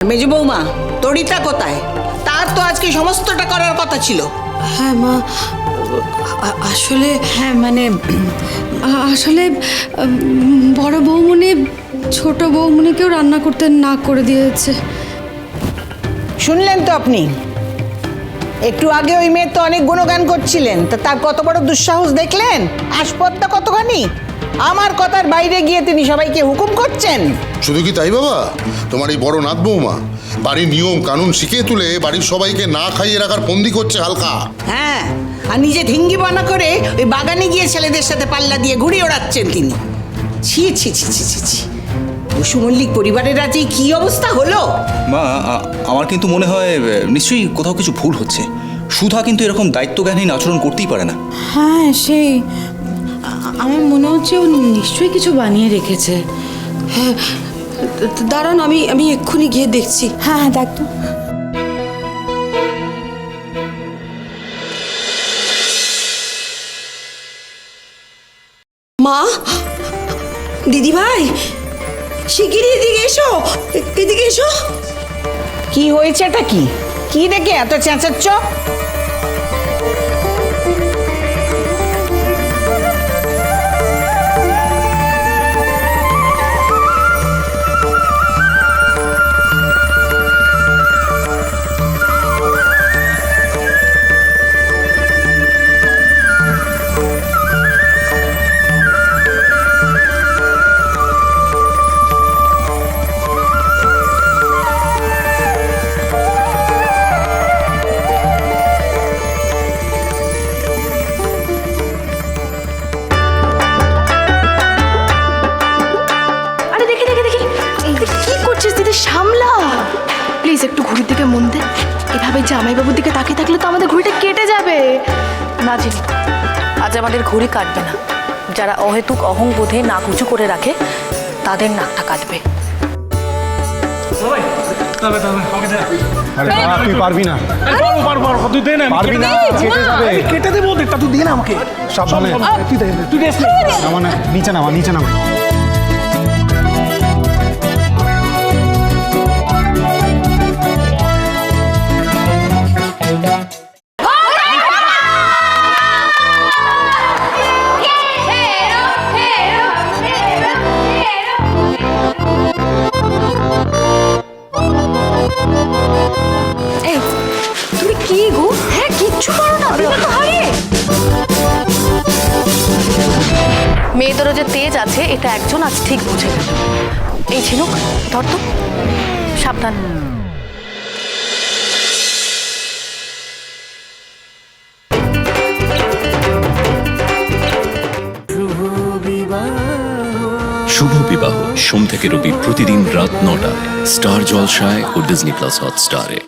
মেজ বৌমা তরিতা কোথায়? তার তো আজকে সমস্তটা করার কথা ছিল। হ্যাঁ মা আ- আসলে হ্যাঁ মানে আ- আসলে উম, বড় বৌমনি ছোট বৌমনিকেও রান্না করতে না করে দিয়েছে। শুনলেন তো আপনি? একটু আগে ওই মেয়ের তো অনেক গুণগান করছিলেন তা তার কত বড় দুঃসাহস দেখলেন? আসপদটা কতখানি? আমার কথার বাইরে গিয়ে তিনি সবাইকে হুকুম করছেন। শুধু কি তাই বাবা? তোমার এই বড় নাথ বৌমা বাড়ির নিয়ম কানুন শিখিয়ে তুলে বাড়ির সবাইকে না খাইয়ে রাখার বন্দি করছে হালকা। হ্যাঁ আর নিজে ঢিঙ্গি বানা করে ওই বাগানে গিয়ে ছেলেদের সাথে পাল্লা দিয়ে ঘুড়ি ওড়াচ্ছেন তিনি। ছি ছি ছি ছি ছি ছি। বসু মল্লিক পরিবারের আজ এই কি অবস্থা হলো? মা আ- আমার কিন্তু মনে হয় এ, নিশ্চয়ই কোথাও কিছু ভুল হচ্ছে। সুধা কিন্তু এরকম দায়িত্বজ্ঞানহীন আচরণ করতেই পারে না। হ্যাঁ সেই আমার মনে হচ্ছে ও নিশ্চয়ই কিছু বানিয়ে রেখেছে। হ্যাঁ দাঁড়ান আমি আমি এক্ষুনি গিয়ে দেখছি। হ্যাঁ হ্যাঁ দেখ তো। মা দিদি ভাই শিগগিরই এদিকে এসো। এদিকে এসো। কি হয়েছে এটা কি? কি দেখে এত চেঁচাচ্ছ? দিদি সামলা প্লিজ একটু ঘড়ির দিকে মন দে। এভাবে জামাইবাবুর দিকে তাকিয়ে থাকলে তো আমাদের ঘড়িটা কেটে যাবে। না জিনি আজ আমাদের ঘড়ি কাটবে না। যারা অহেতুক অহংবোধে নাক উঁচু করে রাখে তাদের নাকটা কাটবে। তুই পারবি না। তুই দে না পারবি কেটে না দেবো। কেটে যাবে কেটে দেবো তুই দে না আমাকে। সাবধানে। তুই দে তুই রেস্ট নে নামা না নিচে নামা নিচে নামা। কি গো? হ্যাঁ কিচ্ছু করো না তো হারিয়ে মেয়েদেরও যে তেজ আছে, এটা একজন আজ ঠিক বুঝে এই ঝিনুক, ধর সাবধান। শুভ বিবাহ। সোম থেকে রবি প্রতিদিন রাত নটায়। স্টার জলসায় ও ডিজনি প্লাস হটস্টারে।